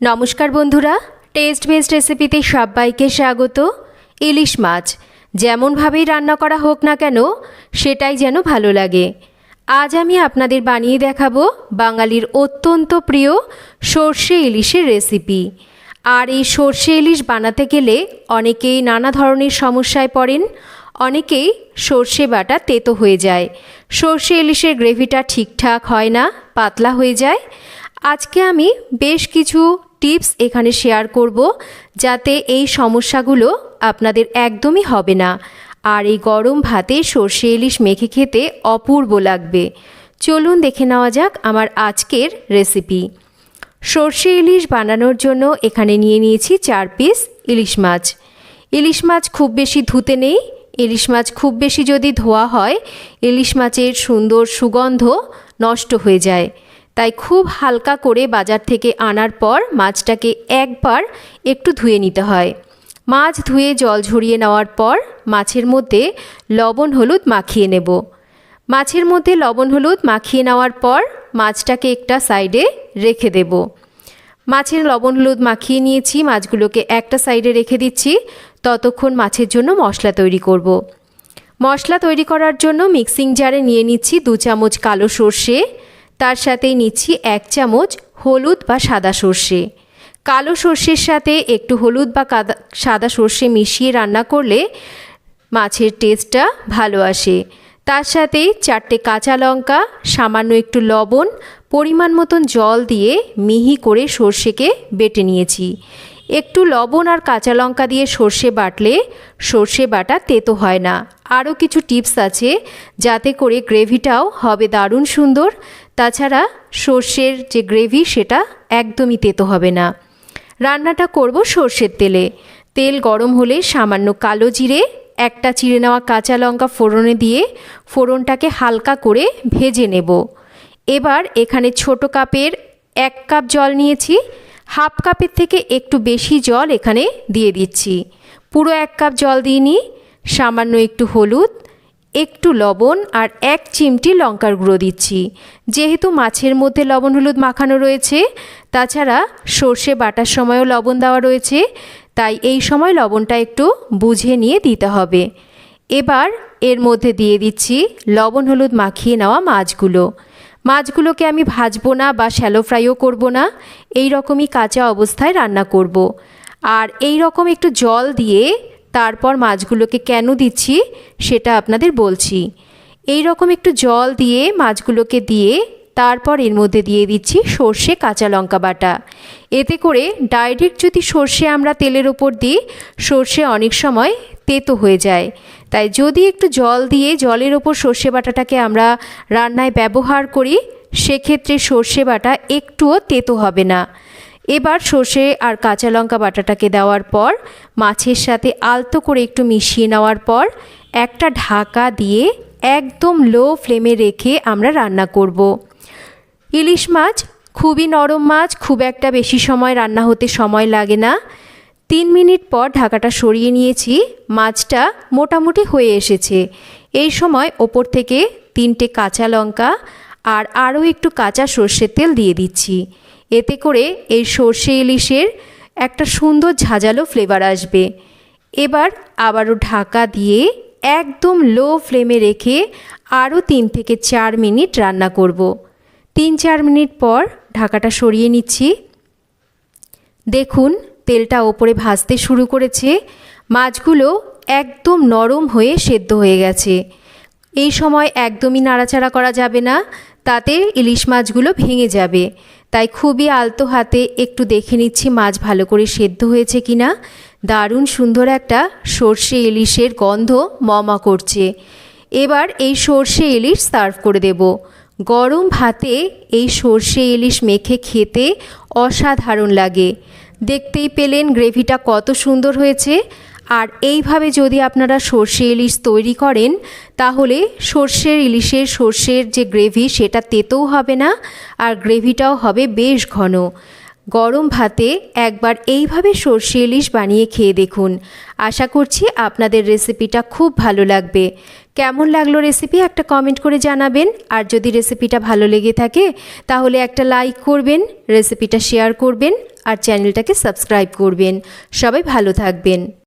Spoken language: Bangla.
নমস্কার বন্ধুরা টেস্ট বেস্ট রেসিপিতে সবাইকে স্বাগত। ইলিশ মাছ যেমনভাবেই রান্না করা হোক না কেন, সেটাই যেন ভালো লাগে। আজ আমি আপনাদের বানিয়ে দেখাবো বাঙালির অত্যন্ত প্রিয় সর্ষে ইলিশের রেসিপি আর এই সর্ষে ইলিশ বানাতে গেলে অনেকেই নানা ধরনের সমস্যায় পড়েন, অনেকেই সর্ষে বাটা তেতো হয়ে যায়। সর্ষে ইলিশের গ্রেভিটা ঠিকঠাক হয় না, পাতলা হয়ে যায়। আজকে আমি বেশ কিছু টিপস এখানে শেয়ার করব যাতে এই সমস্যাগুলো আপনাদের একদমই হবে না। আর এই গরম ভাতে সর্ষে ইলিশ মেখে খেতে অপূর্ব লাগবে। চলুন দেখে নেওয়া যাক আমার আজকের রেসিপি। সর্ষে ইলিশ বানানোর জন্য এখানে নিয়ে নিয়েছি চার পিস ইলিশ মাছ। ইলিশ মাছ খুব বেশি ধুতে নেই। ইলিশ মাছ খুব বেশি যদি ধোয়া হয়, ইলিশ মাছের সুন্দর সুগন্ধ নষ্ট হয়ে যায়। তাই খুব হালকা করে বাজার থেকে আনার পর মাছটাকে একবার একটু ধুয়ে নিতে হয়। মাছ ধুয়ে জল ঝরিয়ে নেওয়ার পর মাছের মধ্যে লবণ, হলুদ মাখিয়ে নেব। মাছের মধ্যে লবণ, হলুদ মাখিয়ে নেওয়ার পর মাছটাকে একটা সাইডে রেখে দেব। মাছের লবণ, হলুদ মাখিয়ে নিয়েছি, মাছগুলোকে একটা সাইডে রেখে দিচ্ছি। ততক্ষণ মাছের জন্য মশলা তৈরি করব। মশলা তৈরি করার জন্য মিক্সিং জারে নিয়ে নিচ্ছি দু চামচ কালো সর্ষে তার সাথে নিচ্ছি এক চামচ হলুদ বা সাদা সর্ষে। কালো সর্ষের সাথে একটু হলুদ বা সাদা সর্ষে মিশিয়ে রান্না করলে মাছের টেস্টটা ভালো আসে। তার সাথে চারটে কাঁচা লঙ্কা, সামান্য একটু লবণ, পরিমাণ মতন জল দিয়ে মিহি করে সর্ষেকে বেটে নিয়েছি। একটু লবণ আর কাঁচা লঙ্কা দিয়ে সর্ষে বাটলে সর্ষে বাটা তেতো হয় না। আরও কিছু টিপস আছে যাতে করে গ্রেভিটাও হবে দারুণ সুন্দর। তাছাড়া সর্ষের যে গ্রেভি সেটা একদমই তেতো হবে না। রান্নাটা করব সর্ষের তেলে। তেল গরম হলে সামান্য কালো জিরে, একটা চিড়ে নেওয়া কাঁচা লঙ্কা ফোড়নে দিয়ে ফোড়নটাকে হালকা করে ভেজে নেব। এবার এখানে ছোট কাপের এক কাপ জল নিয়েছি। হাফ কাপের থেকে একটু বেশি জল এখানে দিয়ে দিচ্ছি। পুরো এক কাপ জল দিইনি সামান্য একটু হলুদ একটু লবণ আর এক চিমটি লঙ্কার গুঁড়ো দিচ্ছি। যেহেতু মাছের মধ্যে লবণ হলুদ মাখানো রয়েছে, তাছাড়া সর্ষে বাটার সময়ও লবণ দেওয়া রয়েছে, তাই এই সময় লবণটা একটু বুঝে নিয়ে দিতে হবে। এবার এর মধ্যে দিয়ে দিচ্ছি লবণ হলুদ মাখিয়ে নেওয়া মাছগুলো। মাছগুলোকে আমি ভাজবো না বা শ্যালো ফ্রাইও করব না এই রকমই কাঁচা অবস্থায় রান্না করব। আর এই রকম একটু জল দিয়ে তারপর মাছগুলোকে কেন দিচ্ছি সেটা আপনাদের বলছি। এই রকম একটু জল দিয়ে মাছগুলোকে দিয়ে তারপর এর মধ্যে দিয়ে দিচ্ছি সর্ষে কাঁচা লঙ্কা বাটা। এতে করে ডাইরেক্ট যদি সর্ষে আমরা তেলের ওপর দিই, সর্ষে অনেক সময় তেতো হয়ে যায়। তাই যদি একটু জল দিয়ে জলের ওপর সর্ষে বাটাটাকে আমরা রান্নায় ব্যবহার করি, সেক্ষেত্রে সর্ষে বাটা একটুও তেতো হবে না। এবার সর্ষে আর কাঁচা লঙ্কা বাটাটাকে দেওয়ার পর, মাছের সাথে আলতো করে একটু মিশিয়ে নেওয়ার পর, একটা ঢাকা দিয়ে একদম লো ফ্লেমে রেখে আমরা রান্না করব। ইলিশ মাছ খুবই নরম মাছ, খুব একটা বেশি সময় রান্না হতে সময় লাগে না। তিন মিনিট পর ঢাকাটা সরিয়ে নিয়েছি, মাছটা মোটামুটি হয়ে এসেছে। এই সময় ওপর থেকে তিনটে কাঁচা লঙ্কা আর আরও একটু কাঁচা সর্ষের তেল দিয়ে দিচ্ছি। এতে করে এই সর্ষে ইলিশের একটা সুন্দর ঝাঁঝালো ফ্লেভার আসবে। এবার আবারও ঢাকা দিয়ে একদম লো ফ্লেমে রেখে আরও তিন থেকে চার মিনিট রান্না করব। তিন চার মিনিট পর ঢাকাটা সরিয়ে নিচ্ছি। দেখুন, তেলটা ওপরে ভাজতে শুরু করেছে। মাছগুলো একদম নরম হয়ে সেদ্ধ হয়ে গেছে। এই সময় একদমই নাড়াচাড়া করা যাবে না। তাতে ইলিশ মাছগুলো ভেঙে যাবে। তাই খুবই আলতো হাতে একটু দেখে নিচ্ছি মাছ ভালো করে সেদ্ধ হয়েছে কি না দারুণ সুন্দর একটা সর্ষে ইলিশের গন্ধ মমা করছে। এবার এই সর্ষে ইলিশ সার্ভ করে দেব। গরম ভাতে এই সর্ষে ইলিশ মেখে খেতে অসাধারণ লাগে। দেখতেই পেলেন গ্রেভিটা কত সুন্দর হয়েছে। আর এইভাবে যদি আপনারা সর্ষে ইলিশ তৈরি করেন, তাহলে সর্ষের ইলিশের সর্ষের যে গ্রেভি, সেটা তেতেও হবে না, আর গ্রেভিটাও হবে বেশ ঘন। গরম ভাতে একবার এইভাবে সর্ষে ইলিশ বানিয়ে খেয়ে দেখুন। আশা করছি আপনাদের রেসিপিটা খুব ভালো লাগবে। কেমন লাগল রেসিপি একটা কমেন্ট করে জানাবেন। আর যদি রেসিপিটা ভালো লেগে থাকে, তাহলে একটা লাইক করবেন, রেসিপিটা শেয়ার করবেন, আর চ্যানেলটাকে সাবস্ক্রাইব করবেন। সবাই ভালো থাকবেন।